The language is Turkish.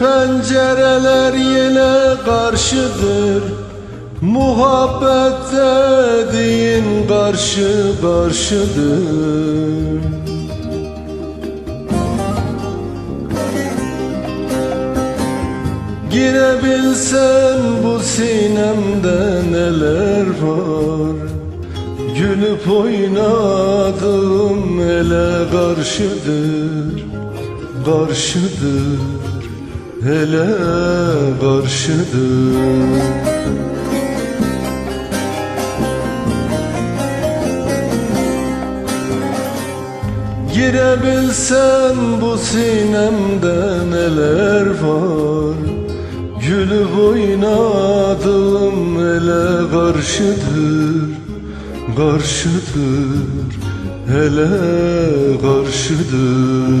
pencereler yine karşıdır. Muhabbet dediğin karşı karşıdır. Girebilsen bu sinemde neler var? Gülüp oynadım ele karşıdır Karşıdır hele karşıdır Girebilsen bu sinemde neler var? Gülüp oynadım ele karşıdır Karşıdır. Hele karşıdır